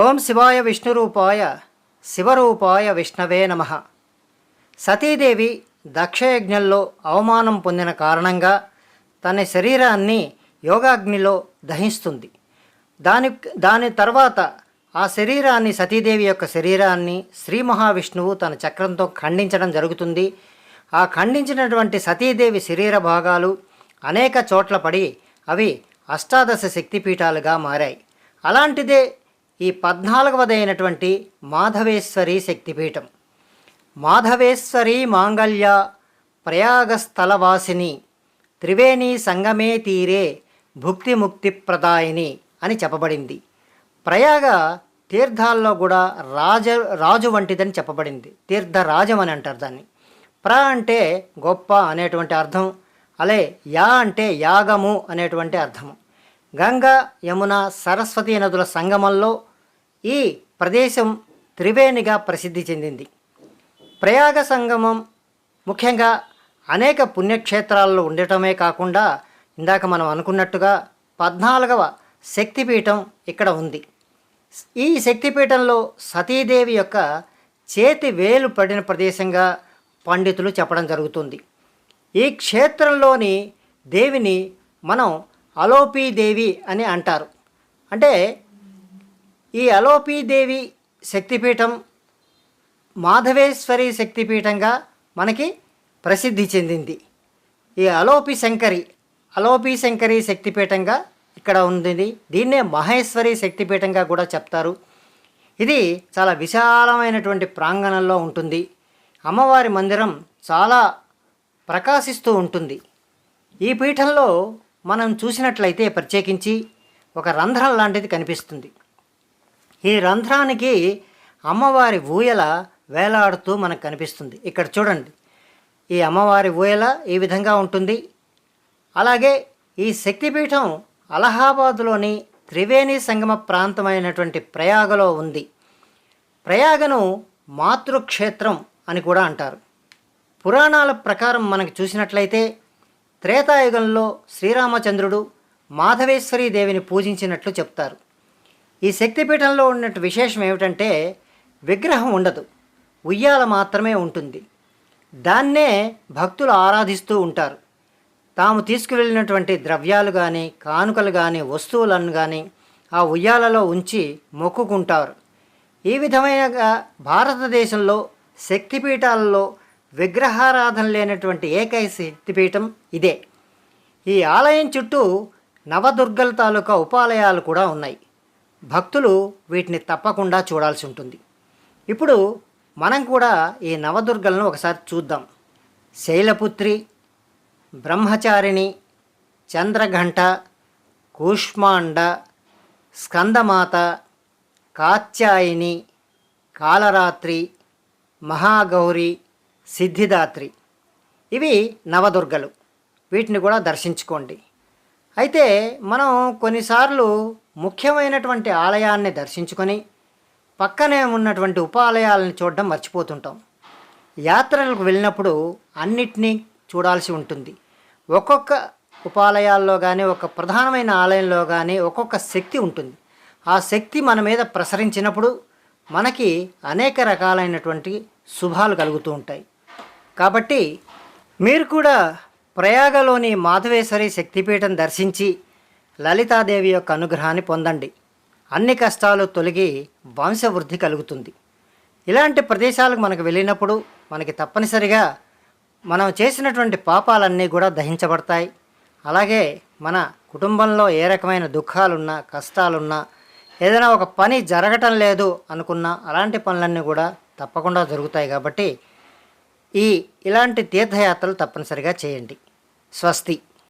ఓం శివాయ విష్ణురూపాయ శివరూపాయ విష్ణవే నమ. సతీదేవి దక్షయజ్ఞంలో అవమానం పొందిన కారణంగా తన శరీరాన్ని యోగాగ్నిలో దహిస్తుంది. దాని దాని తర్వాత ఆ శరీరాన్ని సతీదేవి యొక్క శరీరాన్ని శ్రీ మహావిష్ణువు తన చక్రంతో ఖండించడం జరుగుతుంది. ఆ ఖండించినటువంటి సతీదేవి శరీర భాగాలు అనేక చోట్ల పడి అవి అష్టాదశ శక్తిపీఠాలుగా మారాయి. అలాంటిదే ఈ పద్నాలుగవదైనటువంటి మాధవేశ్వరి శక్తిపీఠం. మాధవేశ్వరి మాంగళ్య ప్రయాగస్థలవాసిని త్రివేణి సంగమే తీరే భుక్తి ముక్తి ప్రదాయిని అని చెప్పబడింది. ప్రయాగ తీర్థాల్లో కూడా రాజ రాజు వంటిదని చెప్పబడింది. తీర్థరాజం అని అంటారు దాన్ని. ప్ర అంటే గొప్ప అనేటువంటి అర్థం అలే యా అంటే యాగము అనేటువంటి అర్థము. గంగా యమున సరస్వతి నదుల సంగమంలో ఈ ప్రదేశం త్రివేణిగా ప్రసిద్ధి చెందింది. ప్రయాగ సంగమం ముఖ్యంగా అనేక పుణ్యక్షేత్రాల్లో ఉండటమే కాకుండా ఇందాక మనం అనుకున్నట్టుగా పద్నాలుగవ శక్తిపీఠం ఇక్కడ ఉంది. ఈ శక్తిపీఠంలో సతీదేవి యొక్క చేతి వేలు పడిన ప్రదేశంగా పండితులు చెప్పడం జరుగుతుంది. ఈ క్షేత్రంలోని దేవిని మనం అలోపీదేవి అని అంటారు. అంటే ఈ అలోపీదేవి శక్తిపీఠం మాధవేశ్వరి శక్తిపీఠంగా మనకి ప్రసిద్ధి చెందింది. ఈ అలోపి శంకరి అలోపి శంకరి శక్తిపీఠంగా ఇక్కడ ఉంది దీన్నే మహేశ్వరి శక్తిపీఠంగా కూడా చెప్తారు. ఇది చాలా విశాలమైనటువంటి ప్రాంగణంలో ఉంటుంది. అమ్మవారి మందిరం చాలా ప్రకాశిస్తూ ఉంటుంది. ఈ పీఠంలో మనం చూసినట్లయితే ప్రత్యేకించి ఒక రంధ్రం లాంటిది కనిపిస్తుంది. ఈ రంధ్రానికి అమ్మవారి ఊయల వేలాడుతూ మనకు కనిపిస్తుంది. ఇక్కడ చూడండి. ఈ అమ్మవారి ఊయల ఈ విధంగా ఉంటుంది. అలాగే ఈ శక్తిపీఠం అలహాబాద్లోని త్రివేణి సంగమ ప్రాంతమైనటువంటి ప్రయాగలో ఉంది. ప్రయాగను మాతృక్షేత్రం అని కూడా అంటారు. పురాణాల ప్రకారం మనకు చూసినట్లయితే త్రేతాయుగంలో శ్రీరామచంద్రుడు మాధవేశ్వరీ దేవిని పూజించినట్లు చెప్తారు. ఈ శక్తిపీఠంలో ఉన్నట్టు విశేషం ఏమిటంటే విగ్రహం ఉండదు. ఉయ్యాల మాత్రమే ఉంటుంది. దాన్నే భక్తులు ఆరాధిస్తూ ఉంటారు. తాము తీసుకువెళ్ళినటువంటి ద్రవ్యాలు కానీ కానుకలు కానీ వస్తువులను కానీ ఆ ఉయ్యాలలో ఉంచి మొక్కుకుంటారు. ఈ విధమైన భారతదేశంలో శక్తిపీఠాలలో విగ్రహారాధన లేనటువంటి ఏకైక శక్తిపీఠం ఇదే. ఈ ఆలయం చుట్టూ నవదుర్గల తాలూకా ఉపాలయాలు కూడా ఉన్నాయి. భక్తులు వీటిని తప్పకుండా చూడాల్సి ఉంటుంది. ఇప్పుడు మనం కూడా ఈ నవదుర్గలను ఒకసారి చూద్దాం. శైలపుత్రి బ్రహ్మచారిణి చంద్రఘంట కూష్మాండ స్కందమాత కాత్యాయిని కాలరాత్రి మహాగౌరి సిద్ధిదాత్రి. ఇవి నవదుర్గలు. వీటిని కూడా దర్శించుకోండి. అయితే మనం కొన్నిసార్లు ముఖ్యమైనటువంటి ఆలయాన్ని దర్శించుకొని పక్కనే ఉన్నటువంటి ఉపాలయాలను చూడడం మర్చిపోతుంటాం. యాత్రలకు వెళ్ళినప్పుడు అన్నిటినీ చూడాల్సి ఉంటుంది. ఒక్కొక్క ఉపాలయాల్లో కానీ ఒక ప్రధానమైన ఆలయంలో కానీ ఒక్కొక్క శక్తి ఉంటుంది. ఆ శక్తి మన మీద ప్రసరించినప్పుడు మనకి అనేక రకాలైనటువంటి శుభాలు కలుగుతూ ఉంటాయి. కాబట్టి మీరు కూడా ప్రయాగలోని మాధవేశ్వరి శక్తిపీఠం దర్శించి లలితాదేవి యొక్క అనుగ్రహాన్ని పొందండి. అన్ని కష్టాలు తొలగి వంశవృద్ధి కలుగుతుంది. ఇలాంటి ప్రదేశాలకు మనకు వెళ్ళినప్పుడు మనకి తప్పనిసరిగా మనం చేసినటువంటి పాపాలన్నీ కూడా దహించబడతాయి. అలాగే మన కుటుంబంలో ఏ రకమైన దుఃఖాలున్నా కష్టాలున్నా ఏదైనా ఒక పని జరగటం లేదు అనుకున్నా అలాంటి పనులన్నీ కూడా తప్పకుండా జరుగుతాయి కాబట్టి ఈ ఇలాంటి తీర్థయాత్రలు తప్పనిసరిగా చేయండి. స్వస్తి.